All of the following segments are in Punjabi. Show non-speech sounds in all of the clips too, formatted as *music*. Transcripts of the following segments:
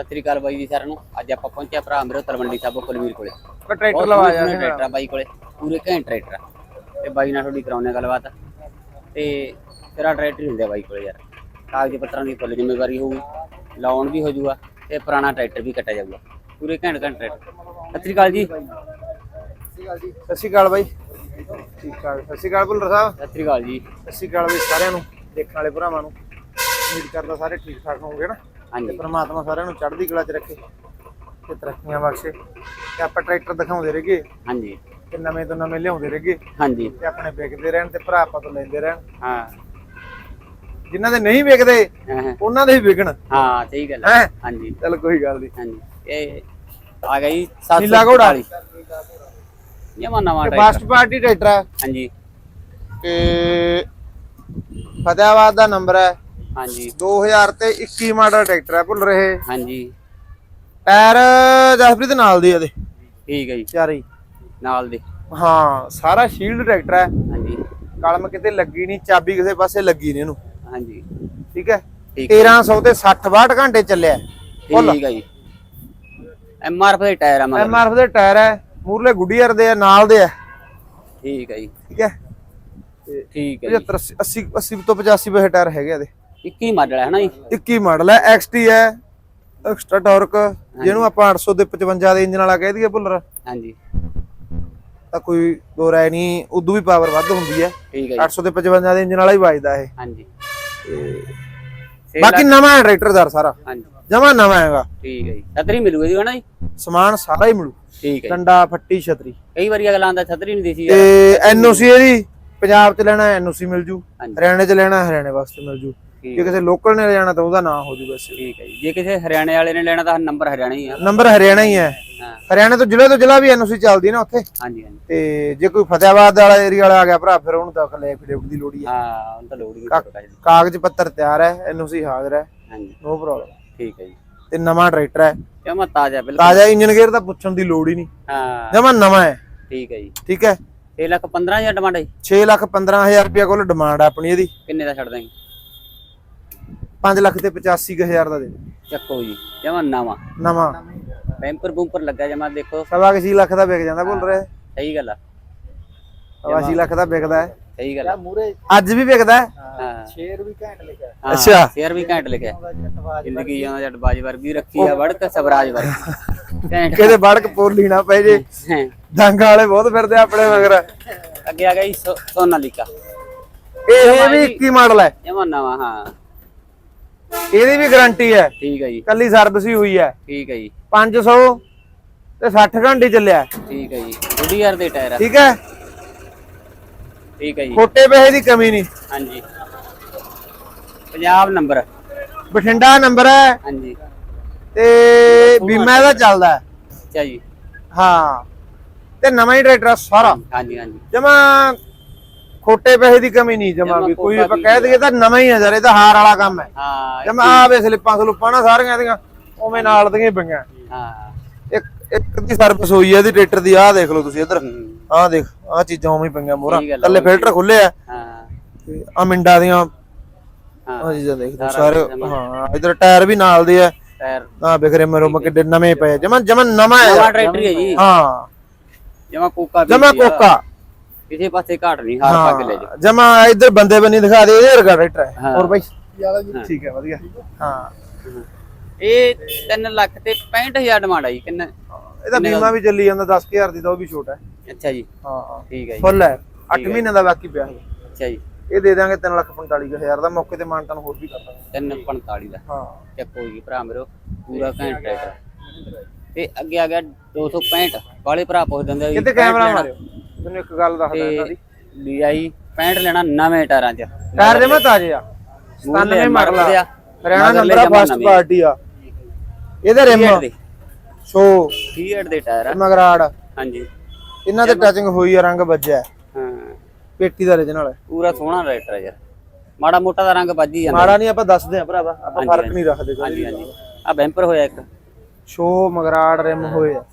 ਸਤਿ ਸ੍ਰੀ ਅਕਾਲ ਬਾਈ ਜੀ ਸਾਰਿਆਂ ਨੂੰ। ਅੱਜ ਆਪਾਂ ਪਹੁੰਚਿਆ ਭਰਾ ਮੇਰੇ ਤਲਵੰਡੀ ਸਾਬੋ ਕੁਲਵੀਰ ਕੋਲੇ। ਟਰੈਕਟਰ ਲਵਾ ਜਾ ਟਰੈਕਟਰ ਆ ਬਾਈ ਕੋਲੇ। ਪੂਰੇ ਘੈਂਟ ਟਰੈਕਟਰ ਆ। ਤੇ ਬਾਈ ਨਾਲ ਥੋੜੀ ਕਰਾਉਣੇ ਗੱਲਬਾਤ। ਤੇ ਤੇਰਾ ਟਰੈਕਟਰ ਹੀ ਹੁੰਦਾ ਬਾਈ ਕੋਲੇ ਯਾਰ। ਕਾਗਜ਼ ਪੱਤਰਾਂ ਦੀ ਫੁੱਲ ਜ਼ਿੰਮੇਵਾਰੀ ਹੋਊਗੀ। ਲਾਉਣ ਵੀ ਹੋ ਜਾਊਗਾ ਤੇ ਪੁਰਾਣਾ ਟਰੈਕਟਰ ਵੀ ਕੱਟਿਆ ਜਾਊਗਾ। ਪੂਰੇ ਘੈਂਟ ਘੈਂਟ ਟਰੈਕਟਰ ਸਤਿ ਸ੍ਰੀ ਅਕਾਲ ਜੀ। ਸਤਿ ਸ਼੍ਰੀ ਅਕਾਲ ਬਾਈ। ਠੀਕ ਠਾਕ। ਸਤਿ ਸ਼੍ਰੀ ਅਕਾਲ ਭੁੱਲਰ ਸਾਹਿਬ। ਸਤਿ ਸ੍ਰੀ ਅਕਾਲ ਜੀ। ਸਤਿ ਸ਼੍ਰੀ ਅਕਾਲ ਵੀ ਸਾਰਿਆਂ ਨੂੰ ਦੇਖਣ ਵਾਲੇ ਭਰਾਵਾਂ ਨੂੰ। ਉਮੀਦ ਕਰਦਾ ਸਾਰੇ ਠੀਕ ਠਾਕ ਹੋਣਗੇ ਨਾ। ਹਾਂਜੀ। ਪ੍ਰਮਾਤਮਾ ਸਾਰਿਆਂ ਨੂੰ ਚੜ੍ਹਦੀ ਕਲਾ 'ਚ ਰੱਖੇ। ਤੇ ਤਰੱਕੀਆਂ ਬਖਸ਼ੇ। ਤੇ ਆਪਾਂ ਟਰੈਕਟਰ ਦਿਖਾਉਂਦੇ ਰਹੀਏ। ਹਾਂਜੀ। ਤੇ ਨਵੇਂ ਤੋਂ ਨਵੇਂ ਲਿਆਉਂਦੇ ਰਹੀਏ। ਹਾਂਜੀ। ਤੇ ਆਪਣੇ ਵਿਕਦੇ ਰਹਿਣ ਤੇ ਭਰਾ ਆਪਾਂ ਤੋਂ ਲੈਂਦੇ ਰਹਿਣ। ਹਾਂ। ਜਿਨ੍ਹਾਂ ਦੇ ਨਹੀਂ ਵਿਕਦੇ। ਉਹਨਾਂ ਦੇ ਹੀ ਵਿਕਣ ਹਾਂ ਸਹੀ ਗੱਲ ਹੈ। ਹਾਂਜੀ। ਚਲ ਕੋਈ ਗੱਲ ਨਹੀਂ ਹਾਂਜੀ। ਇਹ ਆ ਗਈ ਨੀਲਾ ਘੋੜਾ। ਜਮਾ ਨਵਾਂ ਤੇ ਟਰੈਕਟਰ। ਫਸਟ ਪਾਰਟੀ ਟਰੈਕਟਰ ਹਾਂਜੀ। ਤੇ ਫਤਿਆਬਾਦ ਦਾ ਨੰਬਰ ਹੈ। ਹਾਂਜੀ। 2000 ਤੇ 21 ਮਾਡਲ ਟਰੈਕਟਰ ਹੈ ਭੁੱਲ ਰਹੇ? ਹਾਂਜੀ। ਟਾਇਰ ਜਸਪ੍ਰੀਤ ਨਾਲ ਦੇ ਇਹਦੇ ਠੀਕ ਹੈ ਜੀ। ਚਾਰੇ ਹੀ। ਨਾਲ ਦੇ। ਹਾਂ ਸਾਰਾ ਸ਼ੀਲਡ ਟਰੈਕਟਰ ਹੈ ਹਾਂਜੀ। ਕਲਮ ਕਿਤੇ ਲੱਗੀ ਨਹੀਂ ਚਾਬੀ ਕਿਸੇ ਪਾਸੇ ਲੱਗੀ ਨਹੀਂ ਇਹਨੂੰ। ਹਾਂਜੀ। ਠੀਕ ਹੈ ਠੀਕ ਹੈ 1300 ਤੇ 60 62 ਘੰਟੇ ਚੱਲਿਆ। ਠੀਕ ਹੈ ਜੀ। ਐਮ ਆਰ ਦੇ ਟਾਇਰ ਆ ਮਗਰ ਐਮਆਰਐਫ ਦੇ ਟਾਇਰ ਹੈ ਮੂਰਲੇ ਗੁੱਡੀਅਰ ਦੇ ਆ ਨਾਲ ਦੇ ਆ। ਠੀਕ ਹੈ ਜੀ। ਠੀਕ ਹੈ ਠੀਕ ਹੈ ਜੀ। 75 80 80 ਤੋਂ 85 ਪੈਸੇ ਟਾਇਰ ਹੈਗੇ ਇਹਦੇ। 21 ਮਾਡਲ ਹੈ ਨਾ ਜੀ? 21 ਮਾਡਲ ਹੈ XT ਹੈ ਐਕਸਟਰਾ ਟਾਰਕ ਜਿਹਨੂੰ ਆਪਾਂ 800 ਦੇ 55 ਦੇ ਇੰਜਨ ਵਾਲਾ ਕਹਿ ਦਈਏ ਭੁੱਲਰ। ਹਾਂਜੀ। ਤਾਂ ਕੋਈ ਦੋ ਰਾਏ ਨਹੀਂ ਉਦੋਂ ਵੀ ਪਾਵਰ ਵੱਧ ਹੁੰਦੀ ਹੈ। ਠੀਕ ਹੈ ਜੀ। 800 ਦੇ 55 ਦੇ ਇੰਜਨ ਵਾਲਾ ਹੀ ਵੱਜਦਾ ਇਹ। ਹਾਂਜੀ। ਬਾਕੀ ਨਵਾਂ ਹੈ ਟਰੈਕਟਰ ਸਰ। ਹਾਂਜੀ। ਜਮਾ ਨਵਾਂ ਹੈਗਾ। ਠੀਕ ਹੈ ਜੀ। ਛਤਰੀ ਮਿਲੂਗੀ ਜੀ ਹਨਾ ਜੀ? ਸਮਾਨ ਸਾਰਾ ਹੀ ਮਿਲੂ। ਠੀਕ ਹੈ ਡੰਡਾ ਫੱਟੀ ਛਤਰੀ। ਕਈ ਵਾਰੀ ਅਗਲਾ ਆਂਦਾ ਛਤਰੀ ਨਹੀਂ ਦੇਸੀ ਤੇ ਐਨਓਸੀ ਇਹਦੀ ਪੰਜਾਬ ਚ ਲੈਣਾ ਐਨਓਸੀ ਮਿਲ ਜੂ। ਹਰਿਆਣੇ ਚ ਲੈਣਾ ਹਰਿਆਣੇ ਵਾਸਤੇ ਮਿਲ ਜੂ। ਜੇ ਕਿਸੇ ਲੋਕਲ ਨੇ ਲੈਣਾ ਤਾਂ ਉਹਦਾ ਨਾਂ ਹੋ ਜੂ ਵੈਸੇ ਠੀਕ ਹੈ ਜੀ। ਜੇ ਕਿਸੇ ਹਰਿਆਣੇ ਵਾਲੇ ਨੇ ਲੈਣਾ ਤਾਂ ਨੰਬਰ ਹਰਿਆਣਾ ਹੀ ਆ। ਨੰਬਰ ਹਰਿਆਣਾ ਹੀ ਹੈ। ਹਰਿਆਣੇ ਤੋਂ ਜ਼ਿਲ੍ਹੇ ਤੋਂ ਜ਼ਿਲ੍ਹਾ ਵੀ ਐਨਓਸੀ ਚੱਲਦੀ ਨਾ ਉੱਥੇ। ਹਾਂਜੀ ਹਾਂਜੀ। ਤੇ ਜੇ ਕੋਈ ਫਤਿਆਬਾਦ ਵਾਲਾ ਏਰੀਆ ਵਾਲਾ ਆ ਗਿਆ ਭਰਾ ਫਿਰ ਉਹਨੂੰ ਤਾਂ ਲੈ ਐਫੀਡੇਵਿਟ ਦੀ ਲੋੜ ਹੀ। ਹੈ ਹਾਂ ਉਹ ਤਾਂ ਲੋੜ ਹੀ। ਕਾਗਜ਼ ਪੱਤਰ ਤਿਆਰ ਹੈ ਐਨਓਸੀ ਹਾਜ਼ਰ ਹੈ। ਹਾਂਜੀ। ਨੋ ਪ੍ਰੋਬਲਮ ਠੀਕ ਹੈ ਜੀ। ਤੇ ਨਵਾਂ ਟਰੈਕਟਰ ਹੈ। ਜਮਾ ਤਾਜ਼ਾ ਬਿਲਕੁਲ। ਤਾਜ਼ਾ ਇੰਜਨ ਗੇਅਰ ਤਾਂ ਪੁੱਛਣ ਦੀ ਲੋੜ ਹੀ ਨਹੀਂ। ਹਾਂ। ਜਮਾ ਨਵਾਂ ਹੈ। ਠੀਕ ਹੈ ਜੀ। ਠੀਕ ਹੈ। 6 ਲੱਖ 15000 ਡਿਮਾਂਡ ਹੈ ਜੀ। 6 ਲੱਖ 15000 ਰੁਪਏ ਕੋਲ ਡਿਮਾਂਡ ਹੈ ਆਪਣੀ ਇਹਦੀ। ਕਿੰਨੇ ਦਾ ਛੱਡ ਦਾਂਗੇ 5 ਲੱਖ ਤੇ 85000 ਦਾ ਦੇ ਚੱਕੋ ਜੀ ਜਮਾ ਨਵਾਂ। ਨਵਾਂ। ਬੈਂਪਰ ਬੂੰਪਰ ਲੱਗਾ ਜਮਾ ਦੇਖੋ। ਸਵਾ ਕੁ ਛੇ ਲੱਖ ਦਾ ਵਿਕ ਜਾਂਦਾ ਬੋਲ ਰਿਹਾ। ਸਹੀ ਗੱਲ ਆ। ਸਵਾ ਛੇ ਲੱਖ ਦਾ ਵਿਕਦਾ ਹੈ। ਸਹੀ ਗੱਲ ਆ। ਅੱਜ ਵੀ ਵਿਕਦਾ ਹੈ? ਹਾਂ ਸ਼ੇਰ ਵੀ ਘੈਂਟ ਲਿਖਿਆ। ਹਾਂ, ਅੱਛਾ। ਸ਼ੇਰ ਵੀ ਘੈਂਟ ਲਿਖਿਆ। ਜ਼ਿੰਦਗੀ ਜਾਂਦਾ ਜੱਟ ਬਾਜ ਵਰਗੀ ਰੱਖੀ ਆ ਵੜਕ ਸਵਰਾਜ ਵਰਗੀ। *laughs* ਘੈਂਟ। ਕਿਤੇ ਬੜਕ ਪੋਲੀ ਨਾ ਪੈ ਜੇ। ਹੈਂ। ਡਾਂਗਾ ਵਾਲੇ ਬਹੁਤ ਫਿਰਦੇ ਆ ਆਪਣੇ ਮਗਰ। ਅੱਗੇ ਆ ਜੀ ਸੋ- ਸੋਨਾਲੀਕਾ। ਇਹ ਵੀ 21 ਮਾਡਲ ਹੈ। ਜਮਾ ਨਵਾਂ ਹਾਂ। ਇਹਦੀ ਵੀ ਗਾਰੰਟੀ ਹੈ। ਠੀਕ ਹੈ ਜੀ। ਕੱਲੀ ਸਰਵਿਸ ਹੀ ਹੋਈ ਹੈ। ਠੀਕ ਹੈ ਜੀ। 500 ਤੇ 60 ਘੰਟੇ ਚੱਲਿਆ। ਠੀਕ ਹੈ ਜੀ। ਗੁੱਡੀ ਯਾਰ ਦੇ ਟਾਇਰ ਠੀਕ ਹੈ। ਠੀਕ ਹੈ ਜੀ। ਖੋਟੇ ਪੈਸੇ ਦੀ ਕਮੀ ਨਹੀਂ। ਹਾਂਜੀ। ਪੰਜਾਬ ਨੰਬਰ। ਬਠਿੰਡਾ ਨੰਬਰ ਹੈ। ਹਾਂਜੀ। ਤੇ ਬੀਮਾ ਇਹਦਾ ਚੱਲਦਾ ਹੈ। ਅੱਛਾ ਜੀ। ਹਾਂ। ਤੇ ਨਵਾਂ ਹੀ ਟਰੈਕਟਰ ਸਾਰਾ। ਹਾਂਜੀ ਹਾਂਜੀ। ਜਮਾ ਖੋਟੇ ਪੈਸੇ ਦੀ ਕਮੀ ਨਹੀਂ ਜਮਾ ਵੀ। ਕੋਈ ਆਪਾਂ ਕਹਿ ਦਈਏ ਤਾਂ ਨਵਾਂ ਹੀ ਹੈ ਯਾਰ ਇਹ ਤਾਂ ਹਾਰ ਵਾਲਾ ਕੰਮ ਹੈ। ਹਾਂ ਜਮਾ ਆ ਵੇ ਸਲਿੱਪਾਂ ਸਲੁੱਪਾਂ ਨਾ ਸਾਰੀਆਂ ਇਹਦੀਆਂ ਉਵੇਂ ਨਾਲ ਦੀਆਂ ਹੀ ਪਈਆਂ। ਹਾਂ। ਇੱਕ ਇੱਕ ਦੀ ਸਰਵਿਸ ਹੋਈ ਹੈ ਇਹਦੀ ਟਰੈਕਟਰ ਦੀ ਆਹ ਦੇਖ ਲਓ ਤੁਸੀਂ ਇੱਧਰ। ਹੂੰ, ਆਹ ਦੇਖ ਆਹ ਚੀਜ਼ਾਂ ਉਵੇਂ ਹੀ ਪਈਆਂ ਆ, ਥੱਲੇ ਉਵੇਂ ਫਿਲਟਰ ਖੁੱਲੇ ਆ। ਹਾਂ। ਤੇ ਆ ਮਿੰਡਾ ਦੀਆਂ ਹਾਂ ਚੀਜ਼ਾਂ ਦੇਖ ਸਾਰਾ। ਹਾਂ ਇਧਰ ਟਾਇਰ ਵੀ ਨਾਲ ਦੇ ਆ। ਟਾਇਰ। ਆ ਬਿਖਰੇ ਮਰੋ ਕਿੱਡੇ ਨਵੇਂ ਪਏ ਜਮਾ ਜਮਾ ਨਵਾਂ ਹੈ ਟਰੈਕਟਰ ਹੀ ਹੈ ਜੀ। ਹਾਂ। ਜਮਾ ਕੋਕਾ ਜਮਾ ਆ। ਕੋਕਾ। ਕਿਸੇ ਪਾਸੇ ਘਾਟ ਨਹੀਂ ਹਾਰ ਪਾ ਕੇ ਲੈ ਜਾ ਜਮਾ ਇਧਰ ਬੰਦੇ ਬੰਨੀ ਦਿਖਾ ਦੇ ਇਹ ਰਗਾ ਟਰੈਕਟਰ ਹੈ। ਹੋਰ ਬਾਈ? ਠੀਕ ਹੈ ਵਧੀਆ। ਹਾਂ। ਇਹ 3 ਲੱਖ ਤੇ 65000 ਡਿਮਾਂਡ ਆਈ ਕਿੰਨਾ? ਇਹਦਾ ਬੀਮਾ ਵੀ ਚੱਲੀ ਜਾਂਦਾ 10000 ਦੀ ਤਾਂ ਉਹ ਵੀ ਛੋਟਾ ਹੈ। ਅੱਛਾ ਜੀ। ਹਾਂ ਹਾਂ। ਠੀਕ ਹੈ ਜੀ। ਫੁੱਲ ਹੈ। 8 ਮਹੀਨੇ ਦਾ ਬਾਕੀ ਪਿਆ। ਹੈ ਅੱਛਾ ਜੀ। ਇਹ ਦੇ ਦਾਂਗੇ 345000 ਦਾ ਮੌਕੇ ਤੇ ਮਾਨਤਨ ਹੋਰ ਵੀ ਕਰ ਦਾਂਗੇ। 345 ਦਾ। ਹਾਂ। ਚੱਕੋ ਜੀ ਭਰਾ ਮੇਰੋ ਪੂਰਾ ਘੈਂਟ ਟਰੈਕਟਰ। ਤੇ ਅੱਗੇ ਆ ਗਿਆ 265 ਵਾਲੇ ਭਰਾ ਪੁੱਛ ਦਿੰਦੇ ਕਿਤੇ 65 ਕੈਮਰਾ। ਮਾਰਿਓ? ਤੈਨੂੰ ਇੱਕ ਗੱਲ ਦੱਸਦਾ ਇਹਨਾਂ ਦੀ। DI 65 ਲੈਣਾ ਨਵੇਂ ਟਾਇਰਾਂ 'ਚ। ਟਾਇਰ ਦੇ ਮੈਂ ਤਾਜੇ ਆ। ਮੂਹਰਲੇ 97 ਮਾਡਲ ਆ ਆ, ਹਰਿਆਣਾ ਨੰਬਰ ਆ ਫਸਟ। ਪਾਰਟੀ ਆ। ਇਹਦੇ ਰਿਮ 68 ਦੇ। ਸ਼ੋ। 68 ਦੇ ਟਾਇਰ ਆ। ਮਗਰਾੜ। ਹਾਂਜੀ। ਇਹਨਾਂ ਤੇ ਟੱਚਿੰਗ ਹੋਈ ਆ ਰੰਗ ਵੱਜਿਆ। ਹੈ। ਪੇਟੀ ਦਾ original ਹੈ ਪੂਰਾ ਸੋਹਣਾ ਟਰੈਕਟਰ ਆ ਯਾਰ। ਮਾੜਾ ਮੋਟਾ ਦਾ ਰੰਗ ਵੱਜ ਹੀ ਜਾਂਦਾ। ਮਾੜਾ ਨਹੀਂ ਆਪਾਂ ਦੱਸਦੇ ਆ ਭਰਾਵਾ। ਆਪਾਂ ਫ਼ਰਕ। ਨਹੀਂ ਰੱਖਦੇ ਹਾਂਜੀ ਹਾਂਜੀ। ਆ ਬੈਂਪਰ ਹੋਇਆ ਇੱਕ। ਸ਼ੋ ਮਗਰਾੜ ਰਿਮ ਹੋਏ ਆ।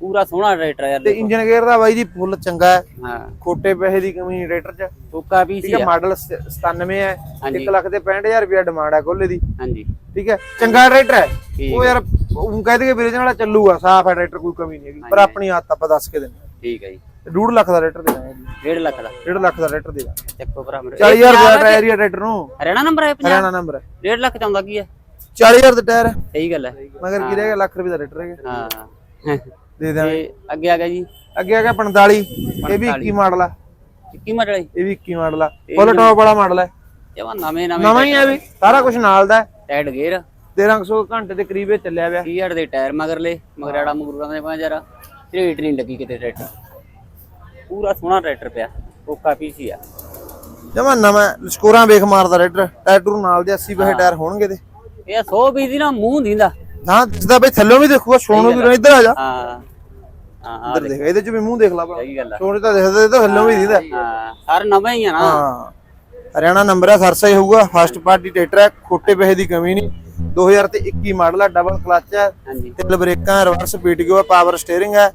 ਪੂਰਾ ਸੋਹਣਾ ਟਰੈਕਟਰ ਆ ਯਾਰ ਤੇ ਇੰਜਨ ਗੇਅਰ ਦਾ ਬਾਈ ਜੀ ਫੁੱਲ ਚੰਗਾ ਹੈ। ਹਾਂ। ਖੋਟੇ ਪੈਸੇ ਦੀ ਕਮੀ ਨਹੀਂ ਟਰੈਕਟਰ 'ਚ। ਟੋਕਾ ਵੀ ਠੀਕ ਸੀ ਹੈ ਆ। ਮਾਡਲ 97 ਹੈ। ਹਾਂਜੀ। 1 ਲੱਖ ਤੇ 65000 ਰੁਪਏ ਡਿਮਾਂਡ ਹੈ ਕੋਲੇ ਦੀ। ਹਾਂਜੀ। ਠੀਕ ਹੈ ਚੰਗਾ ਟਰੈਕਟਰ ਹੈ। ਠੀਕ ਉਹ ਯਾਰ ਉਹ ਕਹਿੰਦੇ ਕਿ ਵੀਰੇ ਨਾਲ ਚੱਲੂਗਾ ਸਾਫ਼ ਹੈ ਟਰੈਕਟਰ ਕੋਈ ਕਮੀ ਨਹੀਂ ਹੈਗੀ। ਪਰ ਹਾਂਜੀ। ਆਪਣੀ ਆਦਤ ਆਪਾਂ ਦੱਸ ਕੇ ਦਿੰਦੇ ਠੀਕ ਹੈ ਜੀ। 2.5 ਲੱਖ ਦਾ ਟਰੈਕਟਰ ਦੇਣਾ ਹੈ ਜੀ। 1.5 ਲੱਖ ਦਾ। 1.5 ਲੱਖ ਦਾ ਟਰੈਕਟਰ ਦੇਣਾ। ਚੱਕੋ ਭਰਾ ਮੇਰੇ। 40000 ਰੁਪਏ ਦਾ ਟਾਇਰ ਹੀ ਹੈ ਟਰੈਕਟਰ ਨੂੰ। ਹਰਿਆਣਾ ਨੰਬਰ ਹੈ 50 ਹਰਿਆਣਾ ਨੰਬਰ ਹੈ। 1.5 ਲੱਖ ਚਾਹੁੰਦਾ ਕੀ ਹੈ? 40000 ਦਾ ਟਾਇਰ ਹੈ। ਸਹੀ ਗੱਲ ਹੈ। ਮਗਰ ਕੀ ਰਹਿ ਗਿਆ? ਲੱਖ ਰੁਪਏ ਦਾ ਟਰੈਕਟਰ ਹੈਗਾ ਹਾਂ। ਦੇ ਦਾਂਗੇ ਤੇ ਅੱਗੇ ਆ ਗਿਆ ਜੀ। ਅੱਗੇ ਆ ਗਿਆ 45 ਇਹ ਵੀ 21 ਮਾਡਲ ਆ। ਕੀ ਮਾਡਲ ਹੈ ਇਹ ਵੀ 21 ਮਾਡਲ ਆ। ਫੁੱਲ ਟੌਪ ਵਾਲਾ ਮਾਡਲ ਹੈ ਜਮਾ ਨਵੇਂ ਨਵੇਂ ਨਵਾਂ ਹੀ ਹੈ ਵੀ। ਸਾਰਾ ਕੁਝ ਨਾਲ ਦਾ। ਟਾਇਰ ਗੇਅਰ 1300 ਘੰਟੇ ਦੇ ਕਰੀਬ ਇਹ ਚੱਲਿਆ ਪਿਆ। 30000 ਦੇ ਟਾਇਰ ਮਗਰਲੇ ਮਗਰਾੜਾ ਮਗਰੂੜਾ ਦੇ 5000 ਰੇਟ ਨਹੀਂ ਲੱਗੀ ਕਿਤੇ ਟਰੈਕਟਰ। ਪੂਰਾ ਸੋਹਣਾ ਟਰੈਕਟਰ ਪਿਆ। ਓਕਾ ਪੀਸੀ ਆ। ਜਮਾ ਨਵਾਂ ਸਕੋਰਾਂ ਵੇਖ ਮਾਰਦਾ ਰੈਡਰ ਟਾਇਰ ਟੂਰ ਨਾਲ ਦੇ 80 ਪੈਸੇ ਟਾਇਰ ਹੋਣਗੇ ਤੇ। ਇਹ 100 ਵੀ ਦੀ ਨਾ ਮੂੰਹ ਦਿੰਦਾ। ਨਾ ਜਿੱਦਾਂ ਬਈ ਥੱਲੋਂ ਵੀ ਦੇਖੂਗਾ ਸੋਨੋ ਵੀ ਇੱਧਰ ਆ। ਜਾ ਹਾਂ ਹਾਂ ਹਾਂ ਇੱਧਰ ਦੇਖ ਇਹਦੇ ਚ ਵੀ ਮੂੰਹ ਦੇਖ ਲਾ ਭਲਾ। ਸਹੀ ਗੱਲ ਆ। ਸੋਨੇ ਤਾਂ ਦਿਖਦਾ ਇਹ ਤਾਂ ਥੱਲੋਂ ਵੀ ਦਿਖਦਾ। ਹਾਂ ਸਾਰਾ ਨਵਾਂ ਹੀ ਆ ਨਾ। ਹਾਂ ਹਰਿਆਣਾ ਨੰਬਰ ਹੈ ਸਰਸਾ ਹੀ ਹੋਊਗਾ। ਫਸਟ ਪਾਰਟੀ ਟਰੈਕਟਰ ਹੈ ਖੋਟੇ ਪੈਸੇ ਦੀ ਕਮੀ ਨਹੀਂ। 2021 ਮਾਡਲ ਹੈ ਡਬਲ ਕਲਚ ਹੈ ਤਿੰਨ ਬ੍ਰੇਕਾਂ ਰਿਵਰਸ ਪੀਟੀਓ ਹੈ ਪਾਵਰ ਸਟੀਅਰਿੰਗ ਹੈ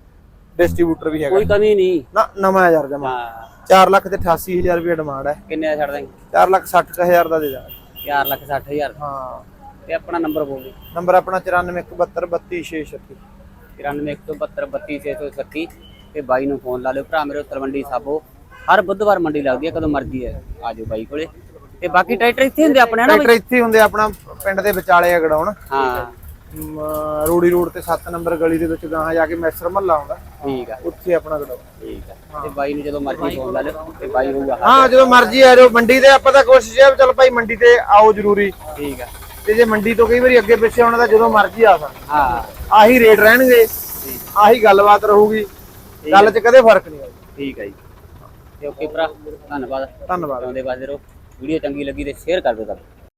ਡਿਸਟ੍ਰੀਬਿਊਟਰ ਵੀ ਹੈਗਾ। ਕੋਈ ਕਮੀ ਨਹੀਂ। ਨਾ ਨਵਾਂ ਹੈ ਯਾਰ ਜਮਾ। ਹਾਂ। 4 ਲੱਖ ਤੇ 88000 ਰੁਪਏ ਡਿਮਾਂਡ ਹੈ ਕਿੰਨੇ ਦਾ ਛੱਡ ਦਾਂਗੇ 4 ਲੱਖ 60000 ਦਾ ਦੇ ਦਾਂਗੇ। 4 ਲੱਖ 60000 ਹਾਂ। ਤੇ ਆਪਣਾ ਨੰਬਰ ਬੋਲ ਨੰਬਰ ਆਪਣਾ 9417232636 9317232636 ਤੇ ਬਾਈ ਨੂੰ ਫੋਨ ਲਾ ਲਿਓ। ਭਰਾ ਮੇਰੇ ਤਲਵੰਡੀ ਸਾਬੋ ਹਰ ਬੁੱਧਵਾਰ ਮੰਡੀ ਲੱਗਦੀ ਹੈ ਕਦੋਂ ਮਰਜ਼ੀ ਹੈ ਆਜੋ ਬਾਈ ਕੋਲੇ। ਤੇ ਬਾਕੀ ਟਰੈਕਟਰ ਇੱਥੇ ਹੁੰਦੇ ਆਪਣੇ ਨਾ ਟਰੈਕਟਰ ਇੱਥੇ ਹੁੰਦੇ ਆਪਣਾ ਪਿੰਡ ਦੇ ਵਿਚਾਲੇ ਆ ਗੜਾਉਣ। ਹਾਂ। ਰੋੜੀ ਰੋਡ ਤੇ 7 ਨੰਬਰ ਗਲੀ ਦੇ ਵਿੱਚ ਗਾਹਾਂ ਜਾ ਕੇ ਮੈਸਰ ਮਹੱਲਾ ਆਉਂਦਾ। ਠੀਕ ਆ। ਉੱਥੇ ਆਪਣਾ ਗੜਾਉਣ। ਠੀਕ ਆ। ਤੇ ਬਾਈ ਨੂੰ ਜਦੋਂ ਮਰਜ਼ੀ ਫੋਨ ਲਾ ਲਿਓ ਤੇ ਬਾਈ ਹੋਊਗਾ। ਹਾਂ ਜਦੋਂ ਮਰਜ਼ੀ ਆ ਜਾਓ। ਮੰਡੀ ਤੇ ਆਪਾਂ ਤਾਂ ਕੋਸ਼ਿਸ਼ ਹੈ ਚੱਲ ਭਾਈ ਮੰਡੀ ਤੇ ਆਓ ਜ਼ਰੂਰੀ। ਠੀਕ ਆ। ਤੇ ਜੇ ਮੰਡੀ ਤੋਂ ਕਈ ਵਾਰੀ ਅੱਗੇ ਪਿੱਛੇ ਆਉਣਾ ਤਾਂ ਜਦੋਂ ਮਰਜ਼ੀ ਆ ਸਕਦਾ। ਹਾਂ। ਆਹੀ ਰੇਟ ਰਹਿਣਗੇ। ਆਹੀ ਗੱਲਬਾਤ ਰਹੂਗੀ। ਗੱਲ 'ਚ ਕਦੇ ਫ਼ਰਕ ਨਹੀਂ ਆਊਗਾ। ਠੀਕ ਆ ਜੀ। ਤੇ ਓਕੇ ਭਰਾ ਧੰਨਵਾਦ। ਧੰਨਵਾਦ। ਆਉਂਦੇ ਰਹੋ ਵੀਡੀਓ ਚੰਗੀ ਲੱਗੀ ਤੇ ਸ਼ੇਅਰ ਕਰ ਦਿਓ ਤਾਂ